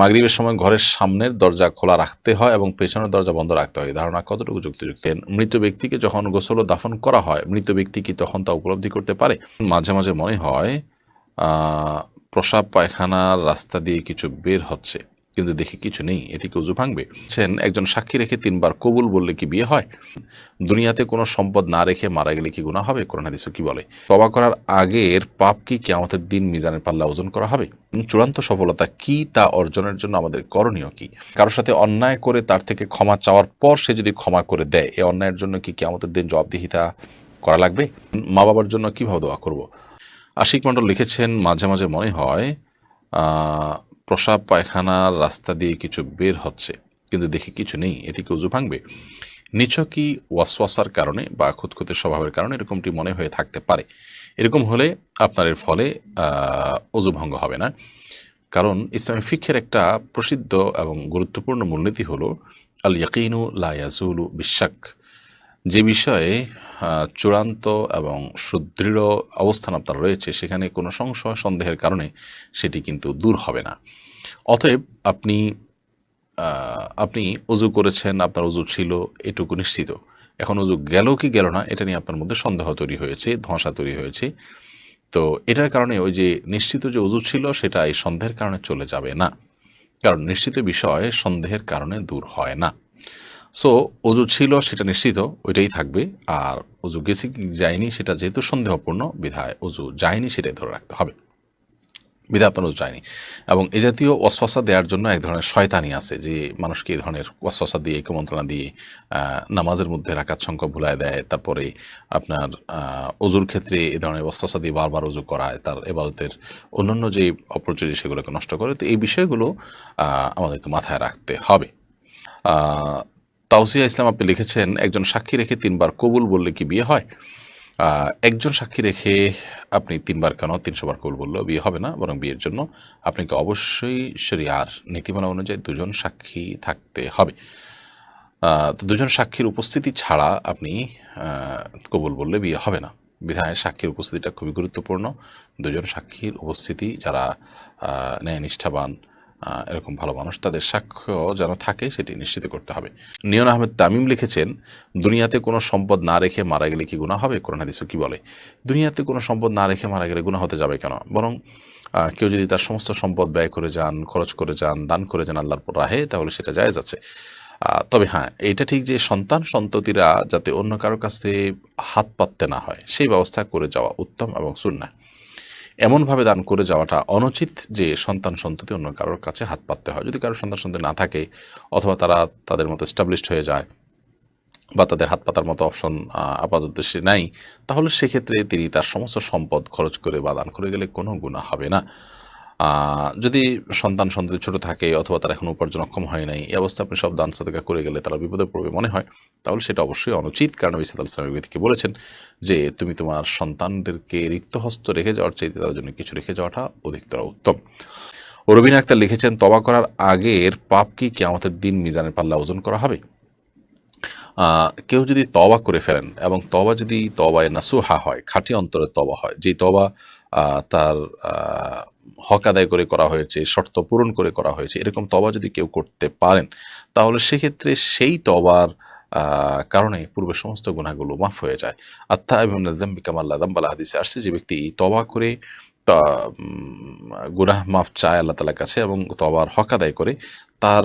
মাগরিবের সময় ঘরের সামনের দরজা খোলা রাখতে হয় এবং পেছনের দরজা বন্ধ রাখতে হয়। ধারণা কতটুকু যুক্তিযুক্ত? মৃত ব্যক্তিকে যখন গোসল ও দাফন করা হয়, মৃত ব্যক্তি কি তখন তা উপলব্ধি করতে পারে? মাঝে মাঝে মনে হয় প্রসাব পায়খানার রাস্তা দিয়ে কিছু বের হচ্ছে। কিন্তু দেখি কিছু নেই, এদিকে উজু ভাঙবে। ছেন, একজন সাক্ষী রেখে তিনবার কবুল বললে কি বিয়ে হয়? দুনিয়াতে কোনো সম্পদ না রেখে মারা গেলে কি গুণা হবে? কোরআন হাদিসে কি বলে? তবা করার আগের পাপ কি আমাদের দিন মিজানের পাল্লা ওজন করা হবে? চূড়ান্ত সফলতা কি তা অর্জনের জন্য আমাদের করণীয় কি? কারোর সাথে অন্যায় করে তার থেকে ক্ষমা চাওয়ার পর সে যদি ক্ষমা করে দেয়, এ অন্যায়ের জন্য কি আমাদের দিন জবাবদিহিতা করা লাগবে? মা বাবার জন্য কীভাবে দোয়া করব? আশিক মণ্ডল লিখেছেন, মাঝে মাঝে মনে হয় প্রসাব পায়খানার রাস্তা দিয়ে কিছু বের হচ্ছে, কিন্তু দেখি কিছু নেই এদিকে উজু ভাঙবে? নিছকই ওয়াসওয়াসার কারণে বা খুঁতখুঁতে স্বভাবের কারণে এরকমটি মনে হয়ে থাকতে পারে। এরকম হলে আপনার এর ফলে অজু ভঙ্গ হবে না। কারণ ইসলামী ফিক্ষের একটা প্রসিদ্ধ এবং গুরুত্বপূর্ণ মূলনীতি হলো আল ইয়াকিনু লা ইয়াজুলু বিশ্বাক যে বিষয়ে চূড়ান্ত এবং সুদৃঢ় অবস্থান আপনার রয়েছে, সেখানে কোনো সংশয়, সন্দেহের কারণে সেটি কিন্তু দূর হবে না। অতএব আপনি আপনি অজু করেছেন, আপনার অজু ছিল এটুকু নিশ্চিত। এখন অজু গেল কি গেল না, এটা নিয়ে আপনার মধ্যে সন্দেহ তৈরি হয়েছে, ধোঁয়াশা তৈরি হয়েছে। তো এটার কারণে ওই যে নিশ্চিত যে অজু ছিল, সেটা এই সন্দেহের কারণে চলে যাবে না। কারণ নিশ্চিত বিষয় সন্দেহের কারণে দূর হয় না। সো অজু ছিল, সেটা নিশ্চিত, ওইটাই থাকবে। আর অজু গেছে কি যায়নি, সেটা যেহেতু সন্দেহপূর্ণ, বিধায় অজু যায়নি, সেটাই ধরে রাখতে হবে। বিধায় আপনার অজু যায়নি। এবং এ জাতীয় অশ্বাসা দেওয়ার জন্য এক ধরনের শয়তানি আছে, যে মানুষকে এই ধরনের অশ্বাসা দিয়ে, কুমন্ত্রণা দিয়ে নামাজের মধ্যে রাখার সংখ্যা ভুলায় দেয়, তারপরে আপনার অজুর ক্ষেত্রে এ ধরনের অশ্বাসা দিয়ে বারবার অজু করায়, তার এবাদতের অন্যান্য যে অপরচুরি সেগুলোকে নষ্ট করে, তো এই বিষয়গুলো আমাদেরকে মাথায় রাখতে হবে। তাওসিয়া ইসলাম আপনি লিখেছেন, একজন সাক্ষী রেখে তিনবার কবুল বললে কি বিয়ে হয়? একজন সাক্ষী রেখে আপনি তিনবার কেন তিনশো বার কবুল বললেও বিয়ে হবে না, বরং বিয়ের জন্য আপনাকে অবশ্যই শরিয়ার নীতিমালা অনুযায়ী দুজন সাক্ষী থাকতে হবে। তো দুজন সাক্ষীর উপস্থিতি ছাড়া আপনি কবুল বললে বিয়ে হবে না। বিধায় সাক্ষীর উপস্থিতিটা খুবই গুরুত্বপূর্ণ। দুজন সাক্ষীর উপস্থিতি যারা ন্যায় নিষ্ঠাবান এরকম ভালো মানুষ তাদের সাক্ষ্য যেন থাকে সেটি নিশ্চিত করতে হবে। নিয়ন আহমেদ তামিম লিখেছেন দুনিয়াতে কোনো সম্পদ না রেখে মারা গেলে কি গুণা হবে? কোরআন হাদিসে কি বলে দুনিয়াতে কোনো সম্পদ না রেখে মারা গেলে গুণা হতে যাবে কেন? বরং কেউ যদি তার সমস্ত সম্পদ ব্যয় করে যান খরচ করে যান দান করে যান আল্লাহর পর রাহে তাহলে সেটা আছে। আহ, তবে হ্যাঁ এটা ঠিক যে সন্তান সন্ততিরা যাতে অন্য কারও কাছে হাত পাততে না হয় সেই ব্যবস্থা করে যাওয়া উত্তম এবং সুন্না এমনভাবে দান করে যাওয়াটা অনুচিত যে সন্তান সন্ততি অন্য কারোর কাছে হাত পাততে হয়। যদি কারোর সন্তান সন্ততি না থাকে অথবা তারা তাদের মতো স্টাবলিশড হয়ে যায় বা তাদের হাত পাতার মতো অপশন আপাতত সে নাই, তাহলে সেক্ষেত্রে তিনি তার সমস্ত সম্পদ খরচ করে বা দান করে গেলে কোনো গুণা হবে না। যদি সন্তান সন্ততি ছোট থাকে অথবা তারা এখন উপার্জন অক্ষম হয় নাই, এই অবস্থা আপনি সব দান সাদকা করে গেলে তারা বিপদে পড়বে মনে হয়। তাহলে সেটা অবশ্যই অনুচিত, কারণ নবী সাদ ব্যক্তিকে বলেছেন? যে তুমি তোমার সন্তানদেরকে রিক্ত হস্ত রেখে যাওয়ার চাইতে তাদের জন্য কিছু রেখে যাওয়াটা অধিকতর উত্তম। রবিন আক্তার লিখেছেন তবা করার আগের পাপ কি আমাদের দিন মিজানের পাল্লা ওজন করা হবে? কেউ যদি তবা করে ফেলেন এবং তবা যদি তবায় নাসুহা হয়, খাঁটি অন্তরে তবা হয় যে তবা তার হক আদায় করে করা হয়েছে, শর্ত পূরণ করে করা হয়েছে, এরকম তবা যদি কেউ করতে পারেন, তাহলে সেক্ষেত্রে সেই তবার কারণে পূর্বের সমস্ত গুণাগুলো মাফ হয়ে যায়। আত্মা এবং কামাল্লা দাম্বালা হাদিসে আসছে, যে ব্যক্তি তবা করে তা গুনাহ মাফ চায় আল্লাহ তালার কাছে এবং তবার হক আদায় করে তার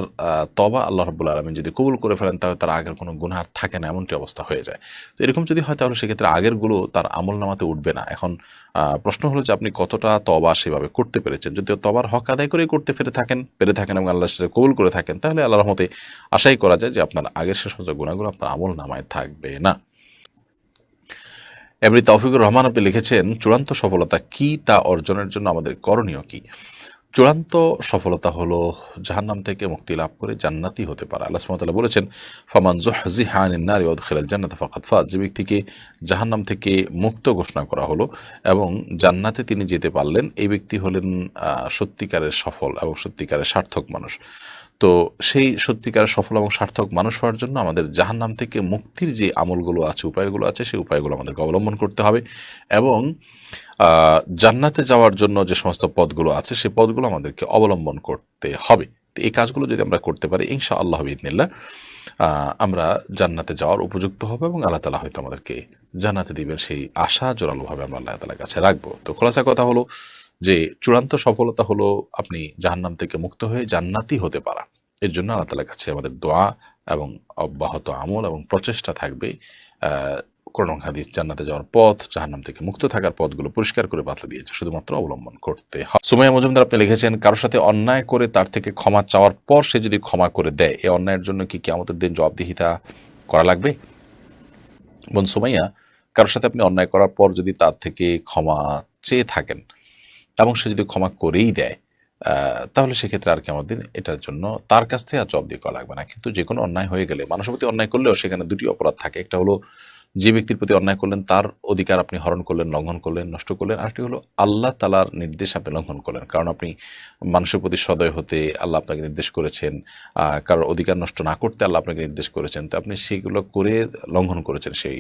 তবা আল্লাহ রব্বুল আলমিন যদি কবুল করে ফেলেন, তাহলে তার আগের কোনো গুনাহ আর থাকে না, এমনটি অবস্থা হয়ে যায়। তো এরকম যদি হয়, তাহলে সেক্ষেত্রে আগেরগুলো তার আমল নামাতে উঠবে না। এখন প্রশ্ন হলো যে আপনি কতটা তবা সেভাবে করতে পেরেছেন? যদি তবার হক আদায় করে করতে পেরে থাকেন পেরে থাকেন এবং আল্লাহ সেটা কবুল করে থাকেন, তাহলে আল্লাহ রহমতে আশাই করা যায় যে আপনার আগের শেষ সমস্ত গুণাগুলো আপনার আমল নামায় থাকবে না। এমনি তৌফিকুর রহমান আপনি লিখেছেন, চূড়ান্ত সফলতা কি তা অর্জনের জন্য আমাদের করণীয় কি? চূড়ান্ত সফলতা হলো জাহান্নাম থেকে মুক্তি লাভ করে জান্নাতি হতে পারে। আল্লাহ সুমতাল্লাহ বলেছেন, ফামান জুহজিহানিন নারি খেলাল জান্নাত ফাকাত ফাজ। যে ব্যক্তিকে জাহান্নাম থেকে মুক্ত ঘোষণা করা হলো এবং জান্নাতে তিনি যেতে পারলেন, এই ব্যক্তি হলেন সত্যিকারের সফল এবং সত্যিকারের সার্থক মানুষ। তো সেই সত্যিকার সফল এবং সার্থক মানুষ হওয়ার জন্য আমাদের জাহান্নাম থেকে মুক্তির যে আমলগুলো আছে, উপায়গুলো আছে, সেই উপায়গুলো আমাদেরকে অবলম্বন করতে হবে এবং জান্নাতে যাওয়ার জন্য যে সমস্ত পদগুলো আছে সেই পদগুলো আমাদেরকে অবলম্বন করতে হবে। এই কাজগুলো যদি আমরা করতে পারি ইনশা আল্লাহ ইদনিল্লা আমরা জান্নাতে যাওয়ার উপযুক্ত হবে এবং আল্লাহ তালা হয়তো আমাদেরকে জান্নাতে দিবেন সেই আশা জোরালোভাবে আমরা আল্লাহ তালার কাছে রাখব। তো খোলাসা কথা হলো যে চূড়ান্ত সফলতা হলো আপনি জাহান্নাম থেকে মুক্ত হয়ে জান্নাতি হতে পারা। এর জন্য আল্লাহ তালার কাছে আমাদের দোয়া এবং অব্যাহত আমল এবং প্রচেষ্টা থাকবে। আহ, কোরআন হাদিস জান্নাতে যাওয়ার পথ জাহান্নাম থেকে মুক্ত থাকার পথগুলো পরিষ্কার করে বাতলে দিয়েছে শুধুমাত্র অবলম্বন করতে হয়। সুমাইয়া মজুমদার আপনি লিখেছেন কারোর সাথে অন্যায় করে তার থেকে ক্ষমা চাওয়ার পর সে যদি ক্ষমা করে দেয় এ অন্যায়ের জন্য কি কি আমাদের দিন জবাবদিহিতা করা লাগবে? বোন সুমাইয়া কারোর সাথে আপনি অন্যায় করার পর যদি তার থেকে ক্ষমা চেয়ে থাকেন এবং সে যদি ক্ষমা করেই দেয় তাহলে সেক্ষেত্রে আর কি আমাদের এটার জন্য তার কাছ থেকে আর জব দিয়ে করা লাগবে না। কিন্তু যে কোনো অন্যায় হয়ে গেলে, মানুষের প্রতি অন্যায় করলেও সেখানে দুটি অপরাধ থাকে। একটা হলো যে ব্যক্তির প্রতি অন্যায় করলেন, তার অধিকার আপনি হরণ করলেন, লঙ্ঘন করলেন, নষ্ট করলেন। আরেকটি হলো আল্লাহ তালার নির্দেশ আপনি লঙ্ঘন করলেন। কারণ আপনি মানুষের প্রতি সদয় হতে আল্লাহ আপনাকে নির্দেশ করেছেন কারোর অধিকার নষ্ট না করতে আল্লাহ আপনাকে নির্দেশ করেছেন। তো আপনি সেগুলো করে লঙ্ঘন করেছেন সেই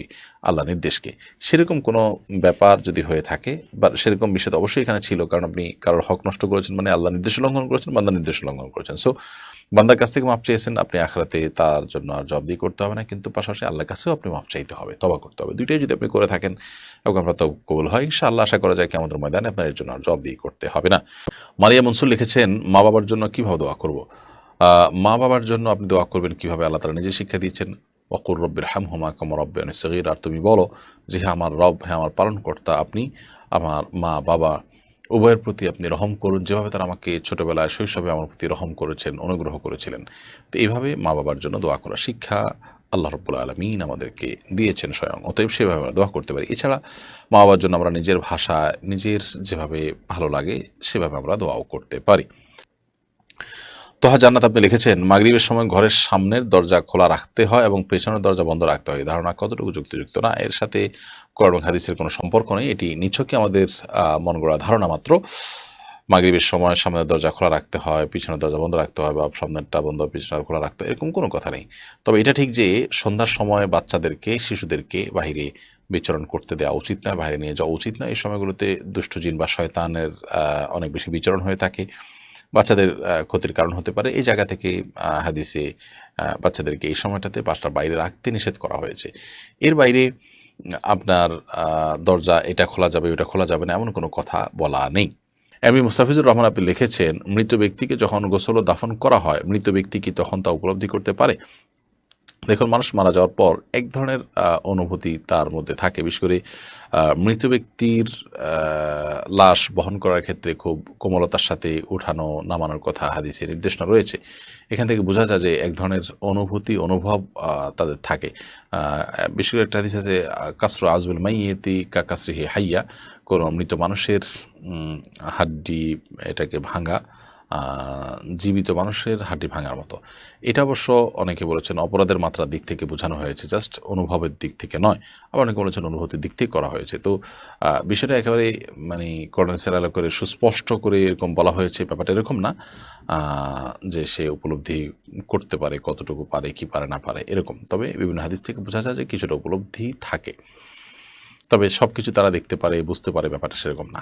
আল্লাহ নির্দেশকে। সেরকম কোনো ব্যাপার যদি হয়ে থাকে, বা সেরকম বিষয় অবশ্যই এখানে ছিল, কারণ আপনি কারোর হক নষ্ট করেছেন মানে আল্লাহ নির্দেশ লঙ্ঘন করেছেন, বান্দার নির্দেশ লঙ্ঘন করেছেন। সো বান্দার কাছ থেকে মাপ চেয়েছেন, আপনি আখরাতে তার জন্য আর জব দিয়ে করতে হবে না, কিন্তু পাশাপাশি আল্লাহর কাছেও আপনি মাপ চাইতে হবে তবা করতে হবে। দুইটাই যদি আপনি করে থাকেন, এবং আপনার তো কবুল হয়, ইনশাআল্লাহ আশা করা যায় কি আমাদের ময়দানে আপনার এর জন্য আর জব দিয়ে করতে হবে না। মারিয়া মনসুর লিখেছেন, মা বাবার জন্য কীভাবে দোয়া করব? মা বাবার জন্য আপনি দোয়া করবেন কীভাবে? আল্লাহ তালা নিজে শিক্ষা দিয়েছেন ওকুর রব্বের হ্যাম হোমা কমর রব্বে অনেক সগির আর তুমি বলো যে হ্যাঁ আমার রব হ্যাঁ আমার পালনকর্তা, আপনি আমার মা বাবা উভয়ের প্রতি আপনি রহম করুন। যেভাবে তারা আমাকে ছোটোবেলায় শৈশবে আমার প্রতি রহম করেছেন, অনুগ্রহ করেছিলেন। তো এইভাবে মা বাবার জন্য দোয়া করা শিক্ষা আল্লাহ রব্বুল আলমিন আমাদেরকে দিয়েছেন স্বয়ং। অতএব সেভাবে আমরা দোয়া করতে পারি। এছাড়া মা বাবার জন্য আমরা নিজের ভাষা, নিজের যেভাবে ভালো লাগে, সেভাবে আমরা দোয়াও করতে পারি। তোহা জান্নাত আপনি লিখেছেন, মাগরিবের সময় ঘরের সামনের দরজা খোলা রাখতে হয় এবং পেছনের দরজা বন্ধ রাখতে হয়। ধারণা কতটুকু যুক্তিযুক্ত না? এর সাথে কোরআন এবং হাদিসের কোনো সম্পর্ক নেই। এটি নিছকই আমাদের মন গড়া ধারণা মাত্র। মাগরিবের সময় সামনের দরজা খোলা রাখতে হয়, পিছনের দরজা বন্ধ রাখতে হয় বা সামনেরটা বন্ধ, পিছনের খোলা রাখতে হয়, এরকম কোনো কথা নেই। তবে এটা ঠিক যে সন্ধ্যার সময় বাচ্চাদেরকে, শিশুদেরকে বাহিরে বিচরণ করতে দেওয়া উচিত না বাইরে নিয়ে যাওয়া উচিত না এই সময়গুলোতে দুষ্ট জিন বা শয়তানের অনেক বেশি বিচরণ হয়ে থাকে। বাচ্চাদের ক্ষতির কারণ হতে পারে। এই জায়গা থেকে হাদিসে বাচ্চাদেরকে এই সময়টাতে বাসটার বাইরে রাখতে নিষেধ করা হয়েছে। এর বাইরে, আপনার দরজা এটা খোলা যাবে, ওটা খোলা যাবে না, এমন কোনো কথা বলা নেই। এম মুস্তাফিজুর রহমান আপনি লিখেছেন, মৃত ব্যক্তিকে যখন গোসল ও দাফন করা হয়, মৃত ব্যক্তি কি তখন তা উপলব্ধি করতে পারে? দেখুন, মানুষ মারা যাওয়ার পর এক ধরনের অনুভূতি তার মধ্যে থাকে। বিশেষ করে মৃত ব্যক্তির লাশ বহন করার ক্ষেত্রে খুব কোমলতার সাথে উঠানো, নামানোর কথা হাদিসে নির্দেশনা রয়েছে। এখান থেকে বোঝা যায় যে এক ধরনের অনুভূতি, অনুভব তাদের থাকে। বিশেষ করে একটা হাদিস আছে কাসরু আজবুল মাইয়েতি কা কাসরিহি হাইয়া। কোনো মৃত মানুষের হাড্ডি এটাকে ভাঙা জীবিত মানুষের হাঁটি ভাঙার মতো। এটা অবশ্য অনেকে বলেছেন অপরাধের মাত্রার দিক থেকে বোঝানো হয়েছে, জাস্ট অনুভবের দিক থেকে নয়। আবার অনেকে বলেছেন অনুভূতির দিক থেকে করা হয়েছে। তো বিষয়টা একেবারে মানে কর্নেসের আলো করে সুস্পষ্ট করে এরকম বলা হয়েছে, ব্যাপারটা এরকম না যে সে উপলব্ধি করতে পারে, কতটুকু পারে, কি পারে, না পারে, এরকম। তবে বিভিন্ন হাদিস থেকে বোঝা যায় যে কিছুটা উপলব্ধি থাকে। তবে সব কিছু তারা দেখতে পারে, বুঝতে পারে, ব্যাপারটা সেরকম না।